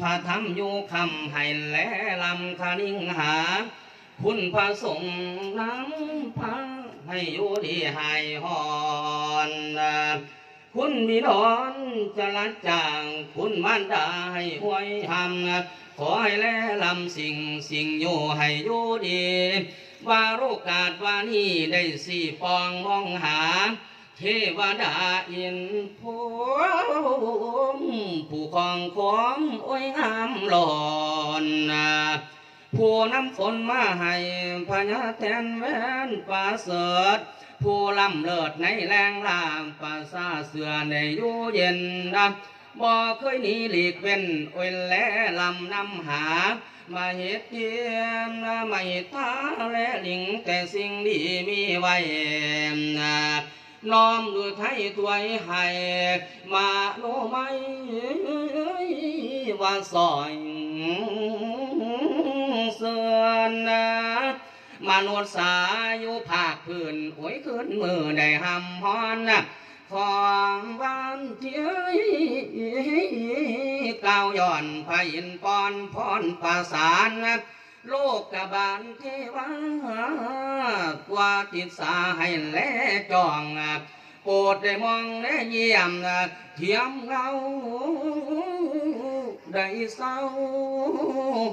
พระธรรมอยู่คำให้แลลำคานิงหา คุณพระสงฆ์น้ำพระให้อยู่ดีให้หอนคุณบิดอนจะละจาง คุณมารดาให้หวยทำขอให้แลลำสิ่งสิ่งอยู่ให้อยู่ดี ว่าโรกาสว่านี้ได้สี่ปองมองหา เทวดาอินพรหมผู้คองของอ้ยงามหลอนผู้นำฝนมาให้พญาแทนแวนปาเสดผู้ลำเลิศในแรงลามป่าซาเสือในอยู่เย็นนะบ่เคยหนีหลีกเว้นอ้ยแลลำนำหา มาเหตุเทียมนมาเหตุท่าและหลิงแต่สิ่งดีมีไว้นะ น้อมด้วยไทยถวยให้มาโนไม่ว่าซอยเสือนนะมนุษย์สาอยู่ภาคพื้นโอ้ยขึ้นมือได้หำฮอนนะฟองวันเทียก้าวย่อนพระอินทร์ปอนพรประสานนะ โลกกบาลเทวากว่าติดสาให้แลจองโปรดได้มองและเยี่ยมเทียมเงาได้เศร้า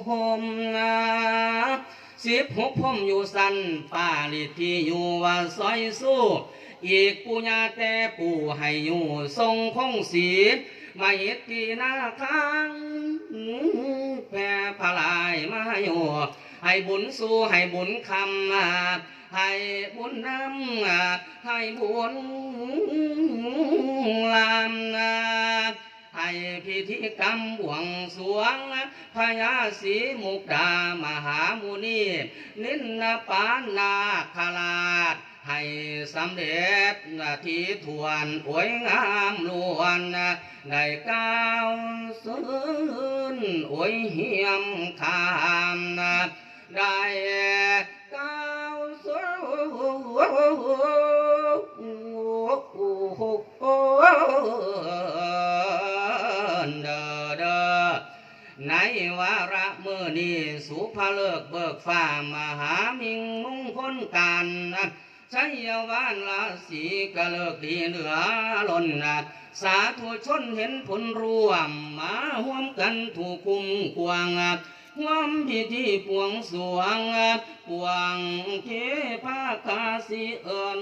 หมนะสิบหกพมอยู่สันป่าลิที่อยู่ว่าซอยสู้อีกปูญาแต่ปู่ให้อยู่ทรงคงสีมาเหตุที่หน้าค้าง มาอยู่ให้บุญสู้ให้บุญคำให้บุญน้ำให้บุญลามนาให้พิธีกรรมบวงสวงพญาสีมุกดามหามุนี นินนปานนาคราช ให้สำเร็จนาทีทวนอวยงามล้วนได้ก้าวสืนอวยเหียมขามได้ก้าวสืนเด้อเด้อในวาระเมื่อนี้สุภาเลิกเบิกฟ้ามหามิงมุ่งคลการ ชัยวานลาสีกะเลิกดีเหนือล้นนะสาธุชนเห็นผลร่วม มาห่วมกันถูกคุมกวางห่วมพิธีปวงสวงปวงเทพากาสีเอิญ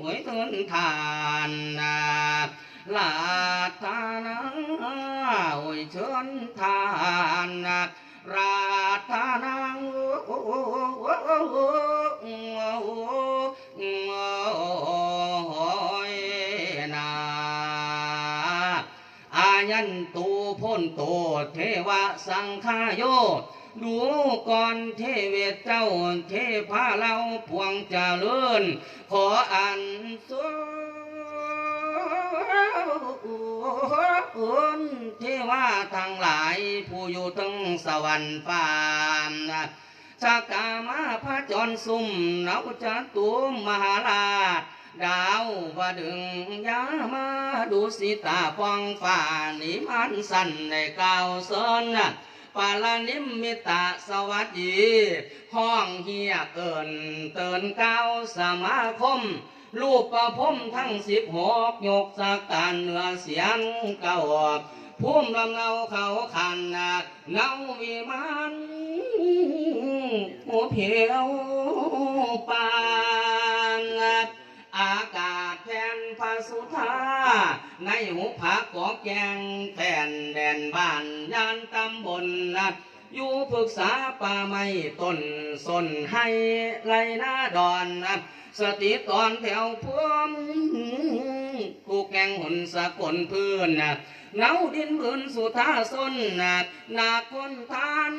อวยเทินทานนะลาทานาโอ้ยเชิญทานนะราธานังโอ้ ยันตูพ้นโตเทวะสังฆาโยดูก่อนเทเวเจ้าเทพาเราพวงเจริญขออันสูนเทวาทั้งหลายผู้อยู่ทั้งสวรรค์ฟ้าชากามาพระจรสุ่มเนาจัตุมหาราช ดาววดึงยามาดูสิตาฟองฟ้านิมันสันในกล่าวสนปาลานิมมิตะสวัสดีห้องเฮียเกินเตือนก้าวสมาคมรูปประพมทั้งสิบหกยกสักการเหนือเสียงเก่าพุ่มลำเนาเขาขันเนาวิมานหัวเพียวปาาในหุบผักกอกแกงแผ่นแดนบ้านยานตำบลนะอยู่ปรึกษาป่าไม้ต้นสนให้ไรหน้าดอนนะสติตอนแถวพวมกูแกงหุ่นสะกลพื้นนะเนาดินพื้นสุธาสนนะนาคนทาน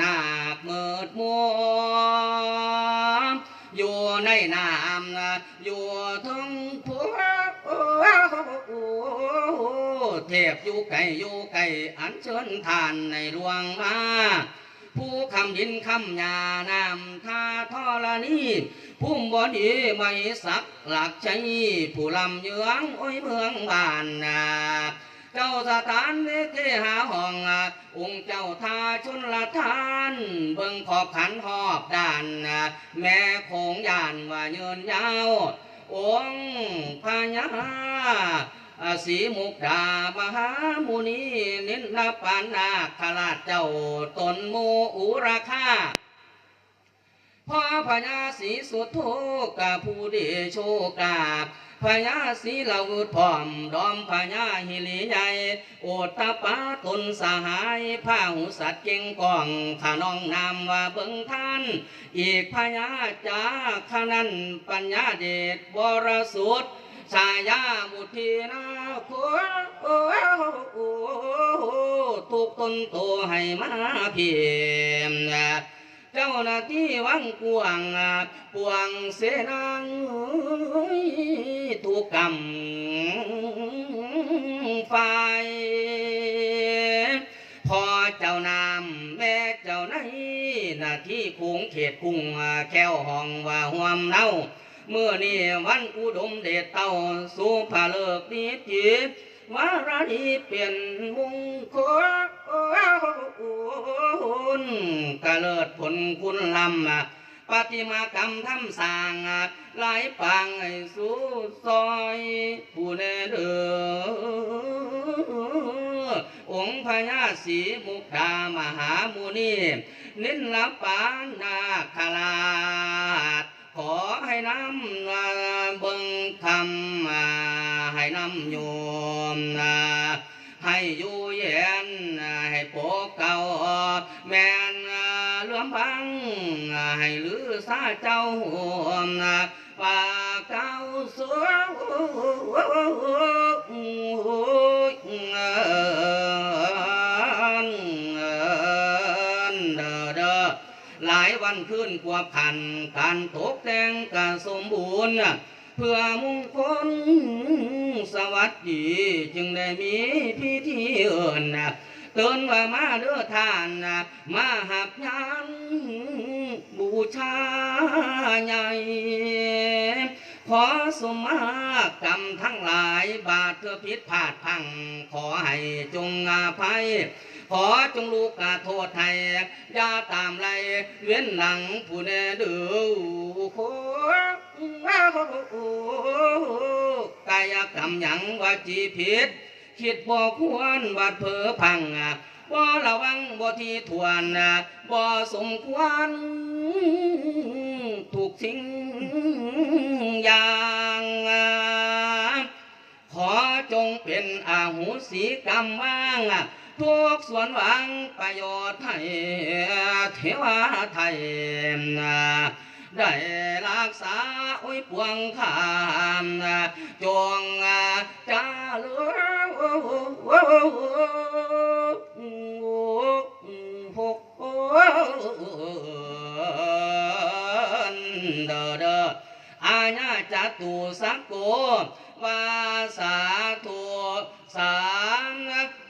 นาเมิดมัว อยู่ในน้ำอยู่ทั้งผัวเทพอยู่ไกลอยู่ไกลอันเชิญทานในหลวงมาผู้คำยินคำยานำท่าทอลนีพุ่มบอดีไม่สักหลักใจผู้ลำเยืองโอ้ยเมืองบ้านนา เจ้าสถานนิเทหาห้ององค์เจ้าทาชุนละทาน เบิ่งขอบขันหอบด่าน แม่โคงยานว่าเยินยาว องค์พญาสีมุกดามหามุนีนินนปานาคราชเจ้าตนโมอุราคาพ่อพญาสีสุดโทกาผู้เดโชกา พญาสีลาอุดพร้อมดอมพญาหิริใหญ่โอตปาตุนสหายผ้าหูสัตว์เก่งกองข้าน้องนามว่าเบิ่งท่าน อีกพญาจาขนันปัญญาเดชบรสุทธชายามุทีนาโคทุกตนโตให้มาเพียง เจ้าหน้าที่วังกวงปวงเสนังถูกกำไฟพอเจ้านำแม่เจ้าไหนหน้าที่คุงเขตคุงแก้วห้องว่าห่วมเน่าเมื่อนี้วันอุดมเดชเต้าสู่ผาเลิกนี้จิต วารดีเปลี่ยนมุงคลกะเลิดผลคุณลำปฏิมากรรมทำสร้างอะหลายปางให้สู้ซอยผู้แน่เดอองค์พญาศรีมุกดามหามุนีนินละปานนาคราชขอให้น้ำเบิ่งคำมา ให้น้ำโยมนะให้อยู่เย็นให้โปกเก่าแม่นเหลื่อมพังให้ลือซาเจ้านะป่าเก่าสวยเด้อเด้อหลายวันขึ้นกว่าพันการตกแต่งการสมบูรณ์น่ะ เพื่อมงคลสวัสดีจึงได้มีพิธีเอิญนะเตือนว่ามาเด้อทานนะมาหับยานบูชาใหญ่ขอสมมากกรรมทั้งหลายบาทเธอผิดพลาดพัง ขอให้จงอาภัย ขอจงลูกกาโทษให้อย่าตามไล่เว้นหลังผู้แน่ดื้อโคกายกรรมหยังว่าจีผิด คิดบ่ควรว่าเผอพังอะบ่ระวังบ่ที่ทวนบ่สมควรถูกทิ้งอย่างขอจงเป็นอาหูสีกรรมว่างอะ ทุกส่วนหวังประโยชน์ให้เทวาไทยได้รักษาอุ้ยปวงขามจงจ้าเลือหกเดอเดออาญาจตุสักโกวาสาธุสาน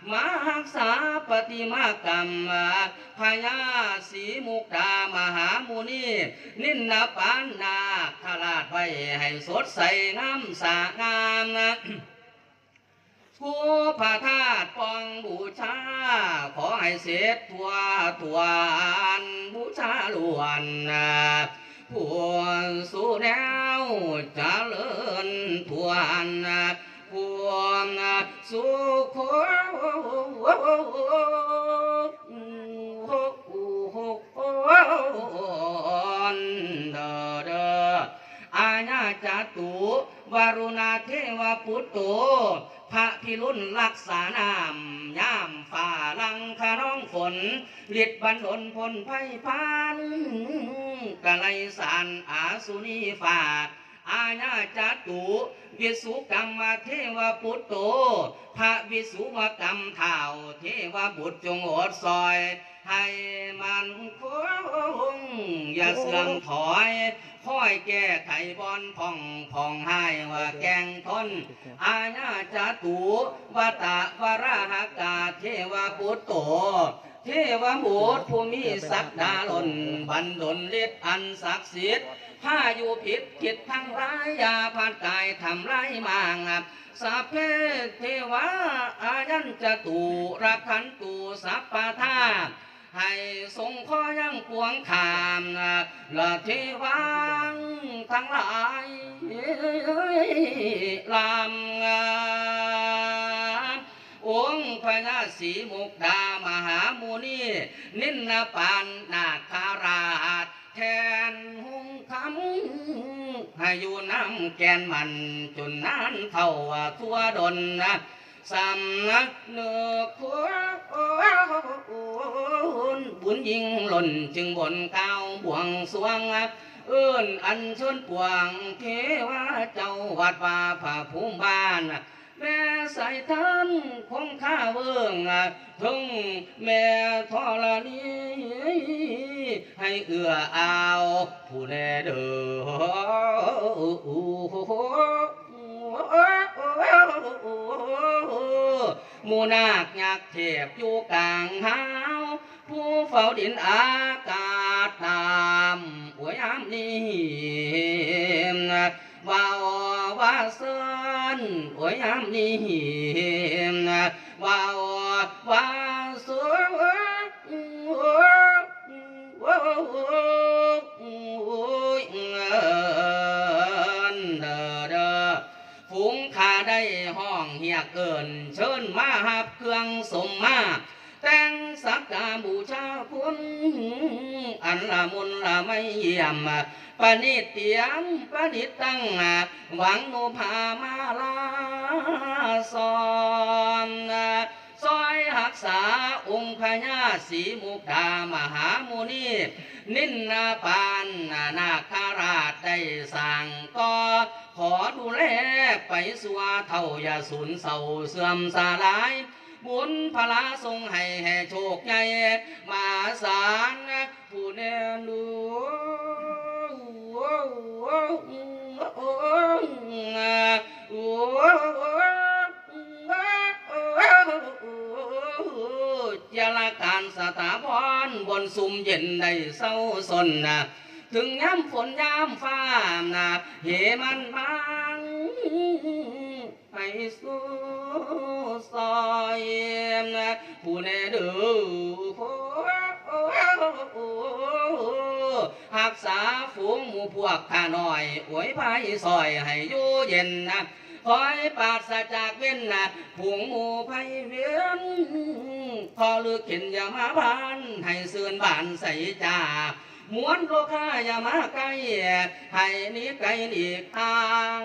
ในสวรรค์เนาวิมานอมรินทร์กทินดาวว่าดึงฟ้ามารักษาปฏิมากรรมพญาสีมุกดามหามุนีนินนาปานนาคราชไว้ให้สดใสงามสางามนะผู้พระธาตุปองบูชา ขอให้เสร็จทัวทวานบูชาล้วนนะผู้สู่แนวจะเจริญทวน นะผู้สุขเดเดอาญาจตุวารุณาเทวปุตโตพระพิรุณรักษานามย่ามฝ่าลังคาร้องฝนฤทธิ์บันดลพลไพ่พานกะไลสารอาสุนีฝ่า อาญาจัตุวิสุกรรมเทวปุตโต พระวิสุวกรรมเท่าเทวบุตรจงอดซอยให้มันคงอย่าเสื่อมถอยค่อยแก้ไขบอนผ่องผ่องให้ว่าแกงทน อาญาจัตุวัตะวราหกาเทวปุตโตเทวบุตรผู้มีศักดาลนบันดลฤทธิ์อันศักดิ์สิทธิ์ ถ้าอยู่ผิดกิจทั้งร้ายยาผ่านกายทำร้ายมางสัพเพเทวาอายันจะตุรักขันตุสัพพะทาให้ทรงข้อยังปวงขามละเทวังทั้งหลายลำงามองค์พญาศรีมุกดามหามุนี นินนปานนาคาราชแทนหำให้อยู่น้ำแกนมันจนนานเท่าทั่วดนนะสำนักเนือคัวบุญยิงหล่นจึงบนเก้าบวงสวงเอื้นอันชนปวงเทวาเจ้าวัดว่าผาภูมิบ้าน แม่ใส่ท่านคงข้าเบิ่งถึงแม่ทรณีให้เอื้ออาผู้แน่เด้อมูนาคยักเทพอยู่กลางหาวผู้เฝ้าดินอากาศตามอวยอามนี้ว่า ว่าเซินอวยอามนี้ว่าว่าเซินเด้อเด้อฝูงข้าได้ห้องเฮียกเอินเชิญมาหับเครื่องสมมาแต่งสักการบูชาคุณอันละมุนละไม่เยี่ยม ปณิเตียมปณิตังหวังโนภามาลาสอนซอยหักษาองค์พญาศรีมุกดามหามุนีนินนาปานนาคาราชได้สั่งก็ขอดูแลไปสัวเท่าอย่าสูญเศร้าเสื่อมสาลายบุญพลาทรงให้แห่โชคใหญ่มาสารผู้แน่ดู ยาลาการสถาพรบนสุมเย็นได้เศร้าสนนะถึงย้ำฝนย้ำฟ้านะเหมันบางไปสู่ซอยนะผู้แน่ดือหักษาฝูงหมู่พวกข้าน้อยอวยพายซอยให้อยู่เย็นนะ คอยปราศจากเว้นนะผงหมูไพเวียนพอลือกเข็นอย่ามาบานให้เสื่อนบานใส่จ่ามวนโลกาอย่ามาใกล้ให้นี้ไกลหลีกทาง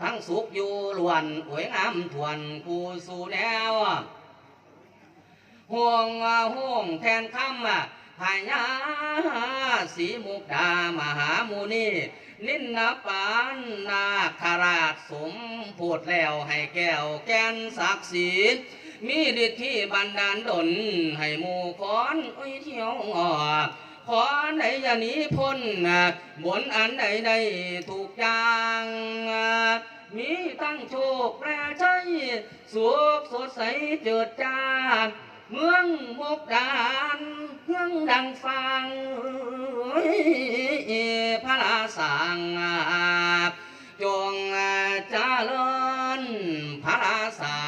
ทั้งสุขอยู่ล้วนอวยงามทวนผู้สู่แนวห่วงห่วงแทนคำ พายาสีมุกดามหามุนีนินนปานนาคาราชสมพูดแล้วให้แก้วแกนศักดิ์ศรีมีฤทธิ์ที่บันดาลดลให้หมู่คอนอุ้ยเที่ยวงอขอใดอย่านีพ้นบนอันใดใดถูกจางมีตั้งโชคแปรใจสุขสดใสเจิดจ้า เมืองมุกดานเมืองดังฟังพระลาสังจงเจริญพระลาสั